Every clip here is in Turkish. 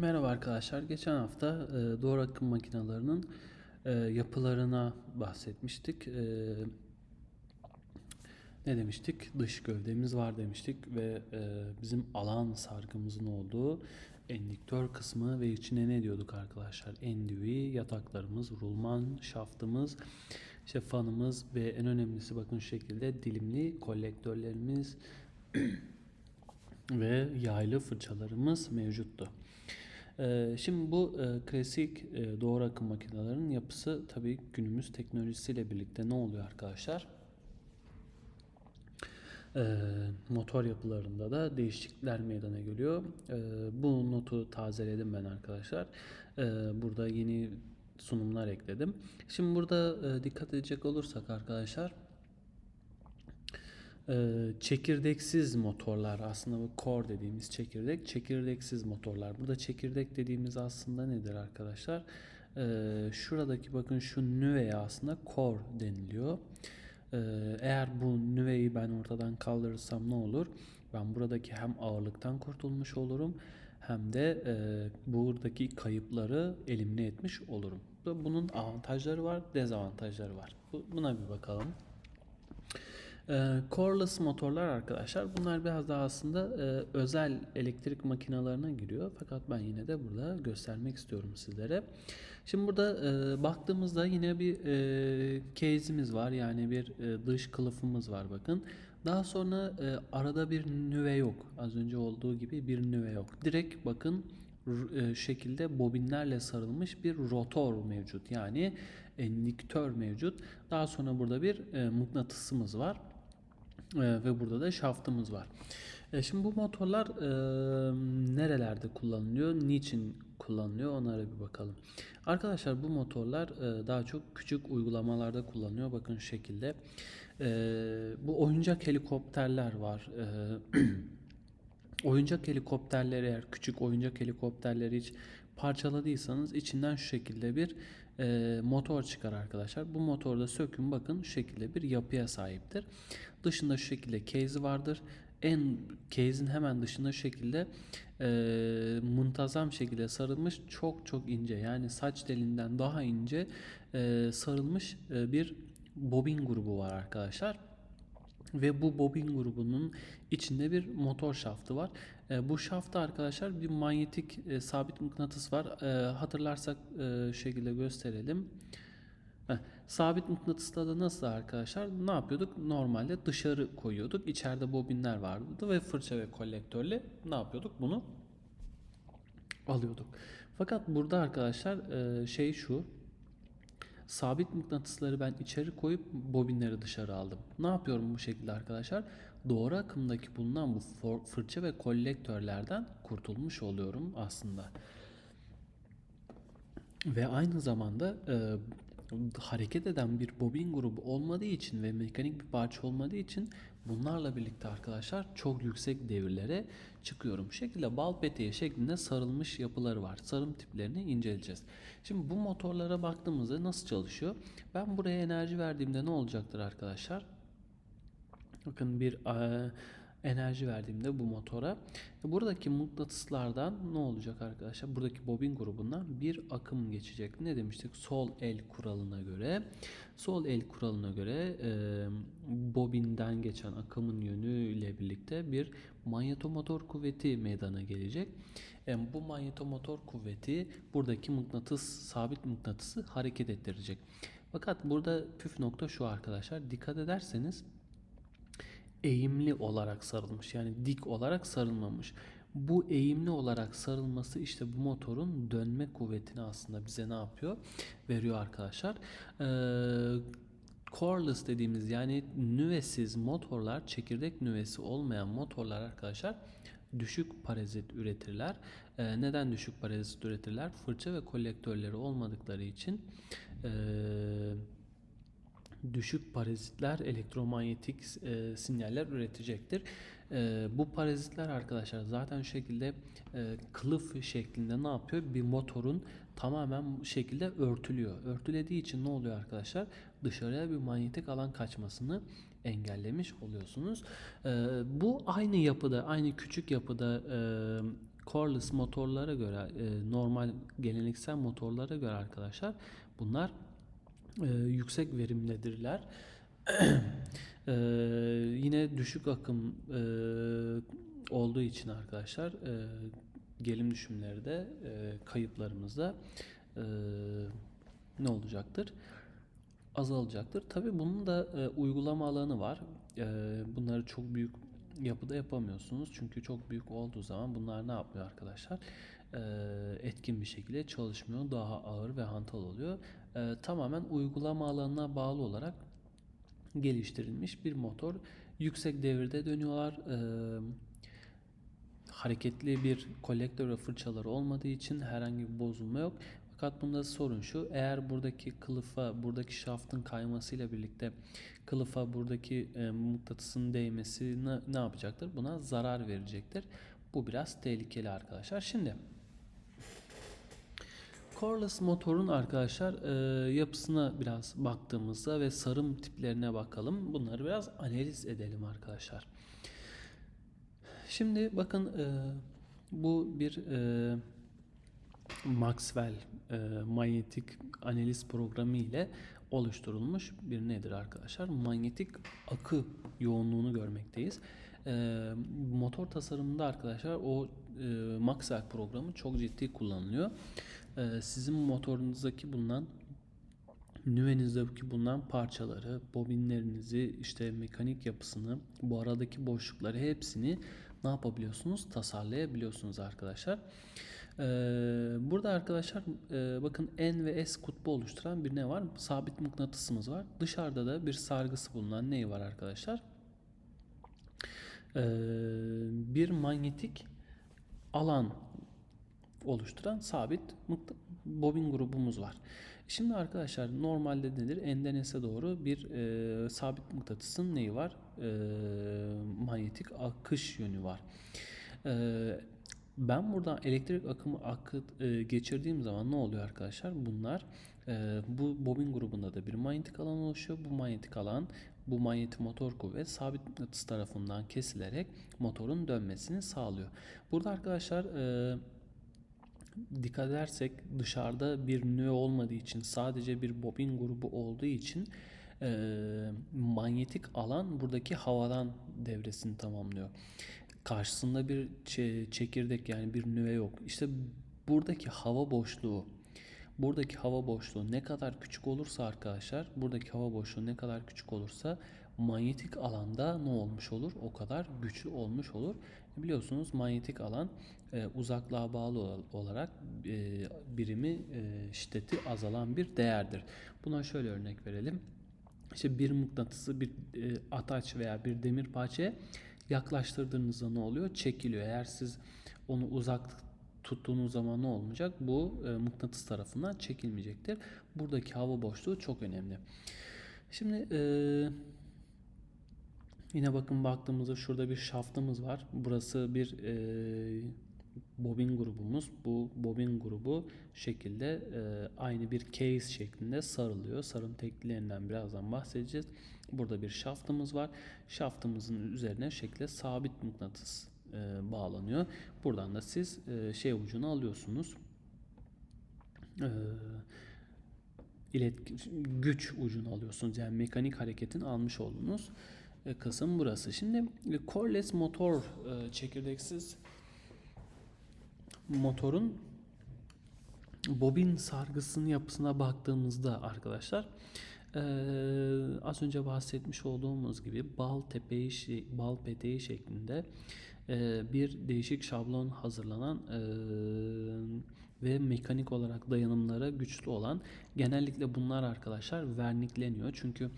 Merhaba arkadaşlar. Geçen hafta e, doğru akım makinelerinin e, yapılarına bahsetmiştik. E, ne demiştik? Dış gövdemiz var demiştik ve e, bizim alan sargımızın olduğu endiktör kısmı ve içine ne diyorduk arkadaşlar? Endüvi, yataklarımız, rulman, şaftımız, işte fanımız ve en önemlisi bakın şu şekilde dilimli kolektörlerimiz ve yaylı fırçalarımız mevcuttu. Ee, Şimdi bu e, klasik e, doğru akım makinelerinin yapısı tabii günümüz teknolojisiyle birlikte ne oluyor arkadaşlar? Ee, motor yapılarında da değişiklikler meydana geliyor. Ee, bu notu tazeledim ben arkadaşlar. Burada yeni sunumlar ekledim. Şimdi burada e, dikkat edecek olursak arkadaşlar çekirdeksiz motorlar aslında bu core dediğimiz çekirdek çekirdeksiz motorlar. Burada çekirdek dediğimiz aslında nedir arkadaşlar? Ee, şuradaki bakın şu nüveye aslında core deniliyor. Ee, eğer bu nüveyi ben ortadan kaldırırsam ne olur? Ben buradaki hem ağırlıktan kurtulmuş olurum hem de e, buradaki kayıpları elimine etmiş olurum. Bunun avantajları var, dezavantajları var. Bu- Buna bir bakalım. Ee, Coreless motorlar arkadaşlar bunlar biraz daha aslında e, özel elektrik makinalarına giriyor. Fakat ben yine de burada göstermek istiyorum sizlere. Şimdi burada e, baktığımızda yine bir e, case'imiz var. Yani bir e, dış kılıfımız var bakın. Daha sonra e, arada bir nüve yok. Az önce olduğu gibi bir nüve yok. Direkt bakın e, şekilde bobinlerle sarılmış bir rotor mevcut. Yani endiktör mevcut. Daha sonra burada bir e, mıknatısımız var. Ee, ve burada da şaftımız var. E, şimdi bu motorlar e, nerelerde kullanılıyor, niçin kullanılıyor onlara bir bakalım. Arkadaşlar bu motorlar e, daha çok küçük uygulamalarda kullanılıyor. Bakın şu şekilde. E, bu oyuncak helikopterler var. E, Oyuncak helikopterleri eğer küçük oyuncak helikopterleri hiç parçaladıysanız içinden şu şekilde bir e, motor çıkar arkadaşlar. Bu motorda sökün bakın şu şekilde bir yapıya sahiptir. Dışında şu şekilde case vardır. En case'in hemen dışında şu şekilde e, muntazam şekilde sarılmış çok çok ince yani saç telinden daha ince e, sarılmış e, bir bobin grubu var arkadaşlar. Ve bu bobin grubunun içinde bir motor şaftı var. E, bu şafta arkadaşlar bir manyetik e, sabit mıknatıs var. E, hatırlarsak şekilde gösterelim. Sabit mıknatısla da nasıl arkadaşlar? Ne yapıyorduk? Normalde dışarı koyuyorduk. İçeride bobinler vardı ve fırça ve kolektörle ne yapıyorduk? Bunu alıyorduk. Fakat burada arkadaşlar şey şu. Sabit mıknatısları ben içeri koyup bobinleri dışarı aldım. Ne yapıyorum bu şekilde arkadaşlar? Doğru akımdaki bulunan bu fırça ve kolektörlerden kurtulmuş oluyorum aslında. Ve aynı zamanda e, hareket eden bir bobin grubu olmadığı için ve mekanik bir parça olmadığı için bunlarla birlikte arkadaşlar çok yüksek devirlere çıkıyorum. Bu şekilde bal peteği şeklinde sarılmış yapıları var. Sarım tiplerini inceleyeceğiz. Şimdi bu motorlara baktığımızda nasıl çalışıyor? Ben buraya enerji verdiğimde ne olacaktır arkadaşlar? Bakın bir enerji verdiğimde bu motora buradaki mıknatıslardan ne olacak arkadaşlar? Buradaki bobin grubundan bir akım geçecek. Ne demiştik? Sol el kuralına göre sol el kuralına göre e, bobinden geçen akımın yönüyle birlikte bir manyetomotor kuvveti meydana gelecek. E, bu manyetomotor kuvveti buradaki mıknatıs sabit mıknatısı hareket ettirecek. Fakat burada püf nokta şu arkadaşlar. Dikkat ederseniz eğimli olarak sarılmış. Yani dik olarak sarılmamış. Bu eğimli olarak sarılması işte bu motorun dönme kuvvetini aslında bize ne yapıyor? Veriyor arkadaşlar. Ee, coreless dediğimiz yani nüvesiz motorlar, çekirdek nüvesi olmayan motorlar arkadaşlar düşük parazit üretirler. Ee, neden düşük parazit üretirler? Fırça ve kolektörleri olmadıkları için ee, düşük parazitler elektromanyetik e, sinyaller üretecektir. E, bu parazitler arkadaşlar zaten şu şekilde e, kılıf şeklinde ne yapıyor? Bir motorun tamamen bu şekilde örtülüyor. Örtülediği için ne oluyor arkadaşlar? Dışarıya bir manyetik alan kaçmasını engellemiş oluyorsunuz. E, bu aynı yapıda, aynı küçük yapıda e, coreless motorlara göre e, normal geleneksel motorlara göre arkadaşlar bunlar e, yüksek verimlidirler. E, yine düşük akım e, olduğu için arkadaşlar e, gelim düşümleri de e, kayıplarımızda e, ne olacaktır? Azalacaktır. Tabii bunun da e, uygulama alanı var. E, bunları çok büyük yapıda yapamıyorsunuz. Çünkü çok büyük olduğu zaman bunlar ne yapıyor arkadaşlar? E, etkin bir şekilde çalışmıyor. Daha ağır ve hantal oluyor. E, tamamen uygulama alanına bağlı olarak geliştirilmiş bir motor. Yüksek devirde dönüyorlar. E, hareketli bir kolektör ve fırçaları olmadığı için herhangi bir bozulma yok. Fakat bunda sorun şu. Eğer buradaki kılıfa, buradaki şaftın kaymasıyla birlikte kılıfa buradaki e, mıknatısın değmesi ne, ne yapacaktır? Buna zarar verecektir. Bu biraz tehlikeli arkadaşlar. Şimdi Coreless motorun arkadaşlar e, yapısına biraz baktığımızda ve sarım tiplerine bakalım. Bunları biraz analiz edelim arkadaşlar. Şimdi bakın e, bu bir e, Maxwell e, manyetik analiz programı ile oluşturulmuş bir nedir arkadaşlar? Manyetik akı yoğunluğunu görmekteyiz. E, motor tasarımında arkadaşlar o e, Maxwell programı çok ciddi kullanılıyor. E, sizin motorunuzdaki bulunan nüvenizdeki bulunan parçaları, bobinlerinizi, işte mekanik yapısını, bu aradaki boşlukları hepsini ne yapabiliyorsunuz? Tasarlayabiliyorsunuz arkadaşlar. Ee, burada arkadaşlar e, bakın N ve S kutbu oluşturan bir ne var? Sabit mıknatısımız var. Dışarıda da bir sargısı bulunan neyi var arkadaşlar? Ee, bir manyetik alan oluşturan sabit bobin grubumuz var. Şimdi arkadaşlar normalde nedir? N'den S'e doğru bir e, sabit mıknatısın neyi var? E, manyetik akış yönü var. E, ben buradan elektrik akımı akıt e, geçirdiğim zaman ne oluyor arkadaşlar? Bunlar e, bu bobin grubunda da bir manyetik alan oluşuyor. Bu manyetik alan bu manyetik motor kuvvet sabit mıknatıs tarafından kesilerek motorun dönmesini sağlıyor. Burada arkadaşlar e, dikkat edersek dışarıda bir növ olmadığı için sadece bir bobin grubu olduğu için e, manyetik alan buradaki havadan devresini tamamlıyor. Karşısında bir çekirdek yani bir nüve yok. İşte buradaki hava boşluğu buradaki hava boşluğu ne kadar küçük olursa arkadaşlar buradaki hava boşluğu ne kadar küçük olursa manyetik alanda ne olmuş olur? O kadar güçlü olmuş olur. Biliyorsunuz manyetik alan e, uzaklığa bağlı olarak e, birimi e, şiddeti azalan bir değerdir. Buna şöyle örnek verelim. İşte bir mıknatısı bir e, ataç veya bir demir parçaya yaklaştırdığınızda ne oluyor? Çekiliyor. Eğer siz onu uzak tuttuğunuz zaman ne olmayacak? Bu e, mıknatıs tarafından çekilmeyecektir. Buradaki hava boşluğu çok önemli. Şimdi e, yine bakın baktığımızda şurada bir şaftımız var. Burası bir e, bobin grubumuz. Bu bobin grubu şekilde e, aynı bir case şeklinde sarılıyor. Sarım tekniklerinden birazdan bahsedeceğiz. Burada bir şaftımız var. Şaftımızın üzerine şekilde sabit mıknatıs e, bağlanıyor. Buradan da siz e, şey ucunu alıyorsunuz. E, ilet güç ucunu alıyorsunuz. Yani mekanik hareketin almış olduğunuz e, kısım burası. Şimdi e, coreless motor e, çekirdeksiz motorun bobin sargısının yapısına baktığımızda arkadaşlar ee, az önce bahsetmiş olduğumuz gibi bal tepeği bal peteği şeklinde e, bir değişik şablon hazırlanan e, ve mekanik olarak dayanımlara güçlü olan genellikle bunlar arkadaşlar vernikleniyor. Çünkü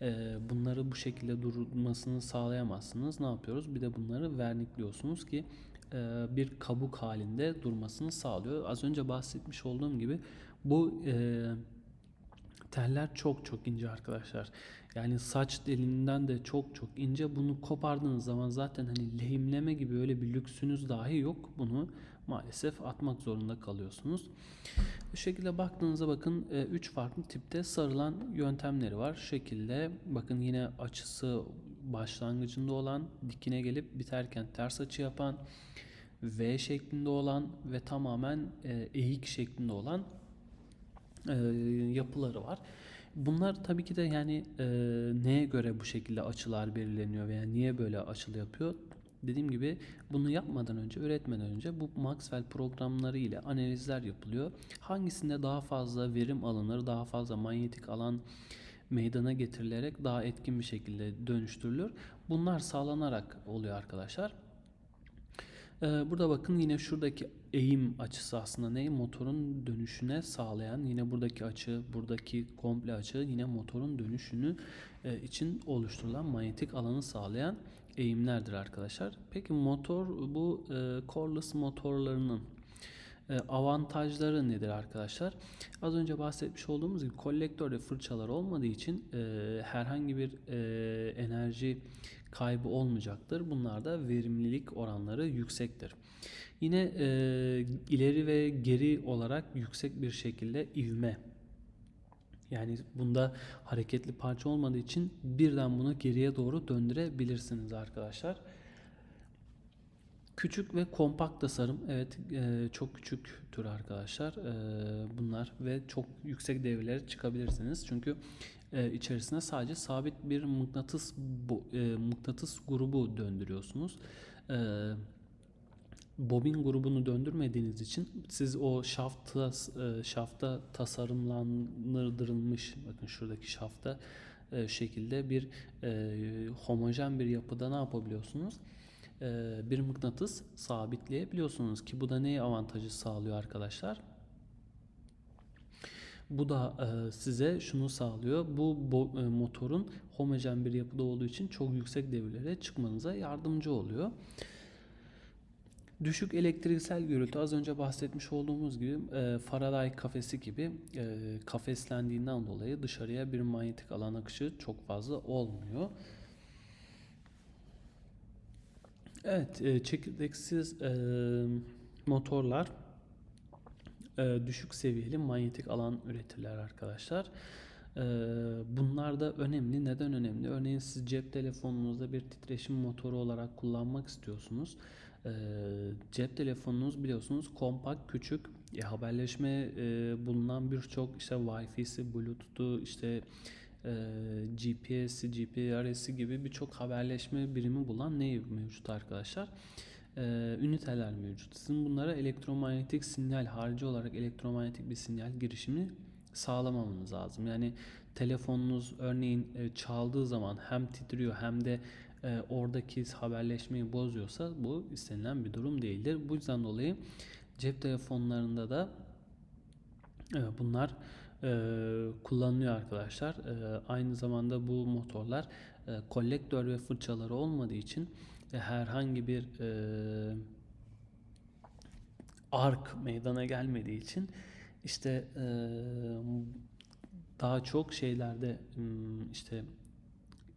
e, bunları bu şekilde durmasını sağlayamazsınız. Ne yapıyoruz? Bir de bunları vernikliyorsunuz ki e, bir kabuk halinde durmasını sağlıyor. Az önce bahsetmiş olduğum gibi bu e, teller çok çok ince arkadaşlar. Yani saç deliğinden de çok çok ince. Bunu kopardığınız zaman zaten hani lehimleme gibi öyle bir lüksünüz dahi yok. Bunu maalesef atmak zorunda kalıyorsunuz. Bu şekilde baktığınızda bakın 3 e, farklı tipte sarılan yöntemleri var. Şekilde bakın yine açısı başlangıcında olan dikine gelip biterken ters açı yapan V şeklinde olan ve tamamen e, eğik şeklinde olan e, yapıları var. Bunlar tabii ki de yani e, neye göre bu şekilde açılar belirleniyor veya niye böyle açılı yapıyor? Dediğim gibi bunu yapmadan önce, üretmeden önce bu Maxwell programları ile analizler yapılıyor. Hangisinde daha fazla verim alınır, daha fazla manyetik alan meydana getirilerek daha etkin bir şekilde dönüştürülür. Bunlar sağlanarak oluyor arkadaşlar. Ee, Burada bakın yine şuradaki eğim açısı aslında ne? Motorun dönüşüne sağlayan yine buradaki açı, buradaki komple açı yine motorun dönüşünü e, için oluşturulan manyetik alanı sağlayan eğimlerdir arkadaşlar. Peki motor bu e, cordless motorlarının avantajları nedir arkadaşlar? Az önce bahsetmiş olduğumuz gibi kolektör ve fırçalar olmadığı için e, herhangi bir e, enerji kaybı olmayacaktır. Bunlarda verimlilik oranları yüksektir. Yine e, ileri ve geri olarak yüksek bir şekilde ivme yani bunda hareketli parça olmadığı için birden bunu geriye doğru döndürebilirsiniz arkadaşlar. Küçük ve kompakt tasarım. Evet e, çok küçüktür arkadaşlar. E, bunlar ve çok yüksek devirlere çıkabilirsiniz. Çünkü e, içerisine sadece sabit bir mıknatıs bu, e, mıknatıs grubu döndürüyorsunuz. E, bobin grubunu döndürmediğiniz için siz o şafta e, şafta tasarımlandırılmış bakın şuradaki şafta e, şekilde bir e, homojen bir yapıda ne yapabiliyorsunuz? E, bir mıknatıs sabitleyebiliyorsunuz ki bu da neye avantajı sağlıyor arkadaşlar? Bu da e, size şunu sağlıyor. Bu e, motorun homojen bir yapıda olduğu için çok yüksek devirlere çıkmanıza yardımcı oluyor. Düşük elektriksel gürültü az önce bahsetmiş olduğumuz gibi e, Faraday kafesi gibi kafeslendiğinden dolayı dışarıya bir manyetik alan akışı çok fazla olmuyor. Evet, e, çekirdeksiz e, motorlar e, düşük seviyeli manyetik alan üretirler arkadaşlar. Bunlar da önemli. Neden önemli? Örneğin siz cep telefonunuzda bir titreşim motoru olarak kullanmak istiyorsunuz. Cep telefonunuz biliyorsunuz kompakt, küçük, haberleşme bulunan birçok işte Wi-Fi'si, Bluetooth'u, işte GPS'i, GPRS'i gibi birçok haberleşme birimi bulan ne mevcut arkadaşlar? E, üniteler mevcut. Sizin bunlara elektromanyetik sinyal harici olarak elektromanyetik bir sinyal girişimi sağlamamanız lazım. Yani telefonunuz örneğin e, çaldığı zaman hem titriyor hem de e, oradaki haberleşmeyi bozuyorsa bu istenilen bir durum değildir. Bu yüzden dolayı cep telefonlarında da e, bunlar e, kullanılıyor arkadaşlar. E, aynı zamanda bu motorlar e, kolektör ve fırçaları olmadığı için e, herhangi bir e, ark meydana gelmediği için işte e, daha çok şeylerde işte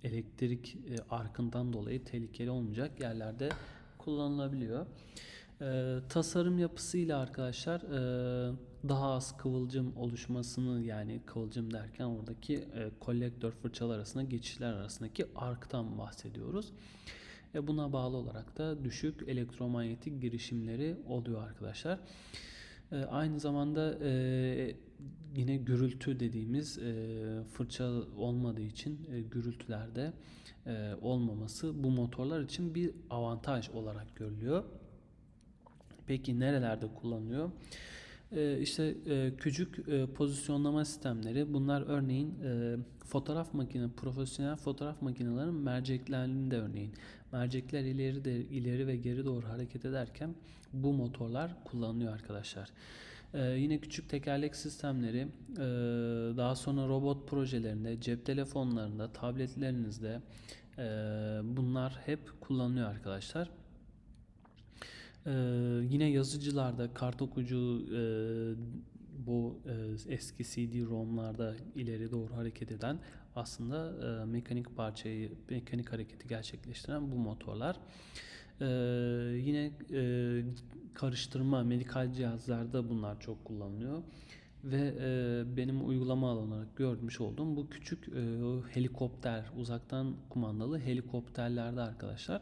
elektrik e, arkından dolayı tehlikeli olmayacak yerlerde kullanılabiliyor. E, tasarım yapısıyla arkadaşlar e, daha az kıvılcım oluşmasını yani kıvılcım derken oradaki e, kolektör fırçalar arasında geçişler arasındaki arktan bahsediyoruz. E, buna bağlı olarak da düşük elektromanyetik girişimleri oluyor arkadaşlar. E, aynı zamanda e, yine gürültü dediğimiz e, fırça olmadığı için e, gürültülerde e, olmaması bu motorlar için bir avantaj olarak görülüyor. Peki nerelerde kullanılıyor? E, işte e, küçük e, pozisyonlama sistemleri bunlar örneğin e, fotoğraf makine profesyonel fotoğraf makinelerinin merceklerinde örneğin mercekler ileri de ileri ve geri doğru hareket ederken bu motorlar kullanılıyor arkadaşlar. Ee, yine küçük tekerlek sistemleri daha sonra robot projelerinde, cep telefonlarında, tabletlerinizde bunlar hep kullanılıyor arkadaşlar. Ee, yine yazıcılarda kart okuyucu e, bu e, eski CD-ROM'larda ileri doğru hareket eden aslında e, mekanik parçayı, mekanik hareketi gerçekleştiren bu motorlar. E, yine e, karıştırma medikal cihazlarda bunlar çok kullanılıyor ve e, benim uygulama alanı olarak görmüş olduğum bu küçük e, helikopter uzaktan kumandalı helikopterlerde arkadaşlar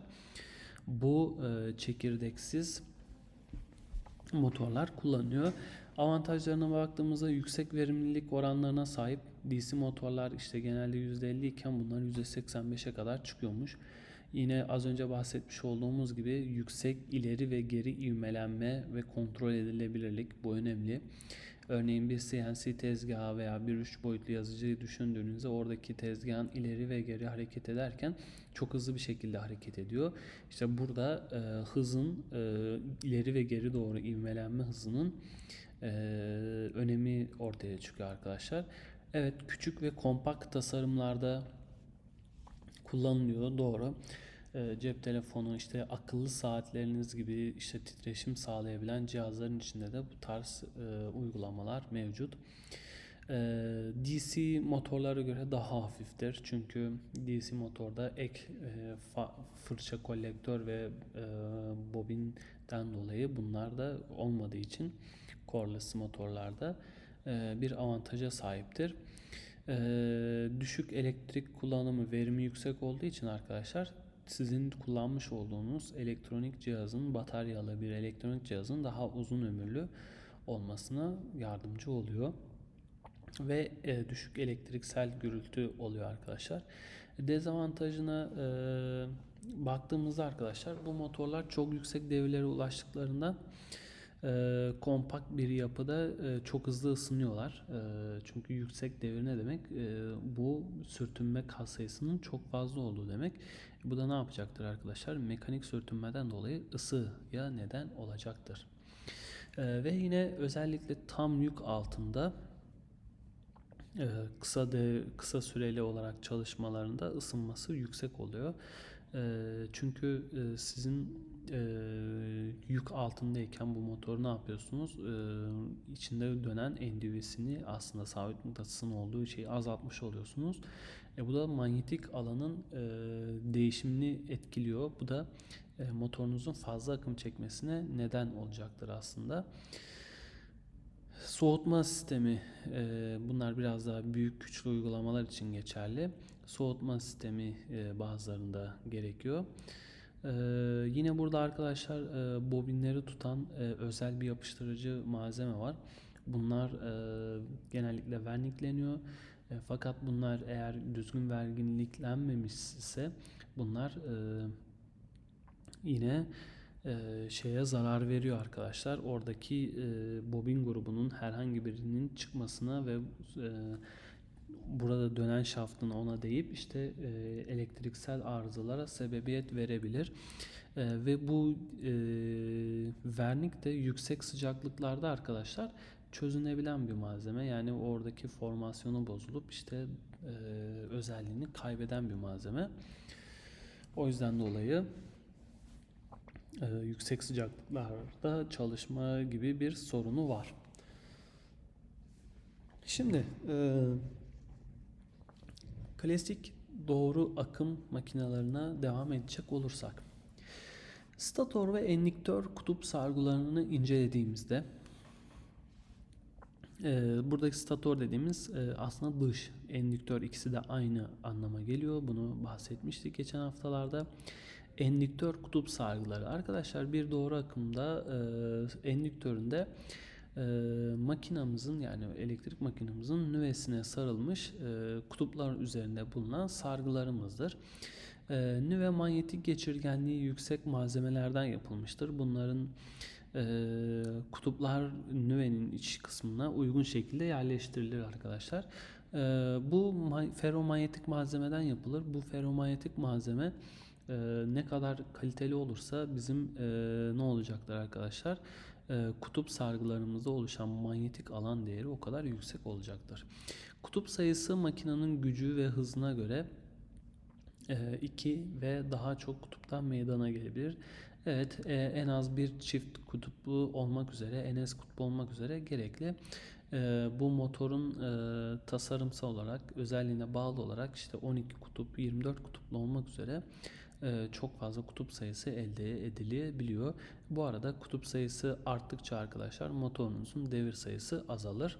bu e, çekirdeksiz motorlar kullanıyor. Avantajlarına baktığımızda yüksek verimlilik oranlarına sahip DC motorlar işte genelde %50 iken bunlar %85'e kadar çıkıyormuş. Yine az önce bahsetmiş olduğumuz gibi yüksek ileri ve geri ivmelenme ve kontrol edilebilirlik bu önemli. Örneğin bir CNC tezgahı veya bir üç boyutlu yazıcıyı düşündüğünüzde oradaki tezgahın ileri ve geri hareket ederken çok hızlı bir şekilde hareket ediyor. İşte burada e, hızın e, ileri ve geri doğru ivmelenme hızının e, önemi ortaya çıkıyor arkadaşlar. Evet küçük ve kompakt tasarımlarda kullanılıyor doğru. E, cep telefonu işte akıllı saatleriniz gibi işte titreşim sağlayabilen cihazların içinde de bu tarz e, uygulamalar mevcut. E, DC motorlara göre daha hafiftir çünkü DC motorda ek e, fa- fırça kolektör ve e, bobinden dolayı bunlar da olmadığı için cordless motorlarda e, bir avantaja sahiptir. E, düşük elektrik kullanımı verimi yüksek olduğu için arkadaşlar sizin kullanmış olduğunuz elektronik cihazın bataryalı bir elektronik cihazın daha uzun ömürlü olmasına yardımcı oluyor ve e, düşük elektriksel gürültü oluyor arkadaşlar. Dezavantajına e, baktığımızda arkadaşlar bu motorlar çok yüksek devirlere ulaştıklarında e, kompakt bir yapıda e, çok hızlı ısınıyorlar. E, çünkü yüksek devir ne demek? E, bu sürtünme kat sayısının çok fazla olduğu demek. Bu da ne yapacaktır arkadaşlar? Mekanik sürtünmeden dolayı ısıya neden olacaktır. E, ve yine özellikle tam yük altında e, kısa de kısa süreli olarak çalışmalarında ısınması yüksek oluyor. Çünkü sizin yük altındayken bu motoru ne yapıyorsunuz? İçinde dönen endüvisini aslında sabit mıknatısın olduğu şeyi azaltmış oluyorsunuz. E, bu da manyetik alanın değişimini etkiliyor. Bu da motorunuzun fazla akım çekmesine neden olacaktır aslında. Soğutma sistemi e, bunlar biraz daha büyük güçlü uygulamalar için geçerli. Soğutma sistemi e, bazılarında gerekiyor. E, yine burada arkadaşlar e, bobinleri tutan özel bir yapıştırıcı malzeme var. Bunlar genellikle vernikleniyor. Fakat bunlar eğer düzgün verginliklenmemişse bunlar e, yine şeye zarar veriyor arkadaşlar. Oradaki bobin grubunun herhangi birinin çıkmasına ve e, burada dönen şaftın ona değip işte e, elektriksel arızalara sebebiyet verebilir. E, ve bu e, vernik de yüksek sıcaklıklarda arkadaşlar çözünebilen bir malzeme. Yani oradaki formasyonu bozulup işte e, özelliğini kaybeden bir malzeme. O yüzden dolayı e, yüksek sıcaklıklarda çalışma gibi bir sorunu var. Şimdi e, klasik doğru akım makinelerine devam edecek olursak. Stator ve endiktör kutup sargılarını incelediğimizde e, buradaki stator dediğimiz e, aslında dış endiktör ikisi de aynı anlama geliyor. Bunu bahsetmiştik geçen haftalarda. Endiktör kutup sargıları. Arkadaşlar bir doğru akımda e, endiktöründe e, makinamızın yani elektrik makinamızın nüvesine sarılmış e, kutuplar üzerinde bulunan sargılarımızdır. E, nüve manyetik geçirgenliği yüksek malzemelerden yapılmıştır. Bunların e, kutuplar nüvenin iç kısmına uygun şekilde yerleştirilir arkadaşlar. E, bu ferromanyetik malzemeden yapılır. Bu ferromanyetik malzeme e, ne kadar kaliteli olursa bizim e, ne olacaktır arkadaşlar? E, kutup sargılarımızda oluşan manyetik alan değeri o kadar yüksek olacaktır. Kutup sayısı makinenin gücü ve hızına göre 2 ve daha çok kutuptan meydana gelebilir. Evet e, en az bir çift kutuplu olmak üzere NS kutbu olmak üzere gerekli. E, bu motorun e, tasarımsal olarak özelliğine bağlı olarak işte 12 kutup 24 kutuplu olmak üzere e, çok fazla kutup sayısı elde edilebiliyor. Bu arada kutup sayısı arttıkça arkadaşlar motorunuzun devir sayısı azalır.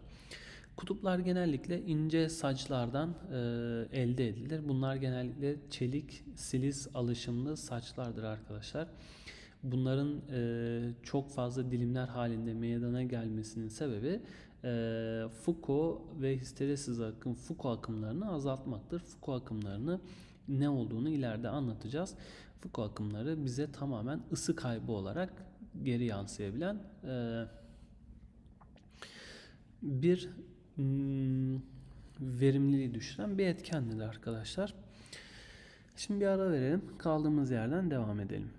Kutuplar genellikle ince saçlardan e, elde edilir. Bunlar genellikle çelik, silis alışımlı saçlardır arkadaşlar. Bunların e, çok fazla dilimler halinde meydana gelmesinin sebebi e, Foucault ve histeresiz akım Foucault akımlarını azaltmaktır. Foucault akımlarını ne olduğunu ileride anlatacağız. Foucault akımları bize tamamen ısı kaybı olarak geri yansıyabilen e, bir mm, verimliliği düşüren bir etkendir arkadaşlar. Şimdi bir ara verelim. Kaldığımız yerden devam edelim.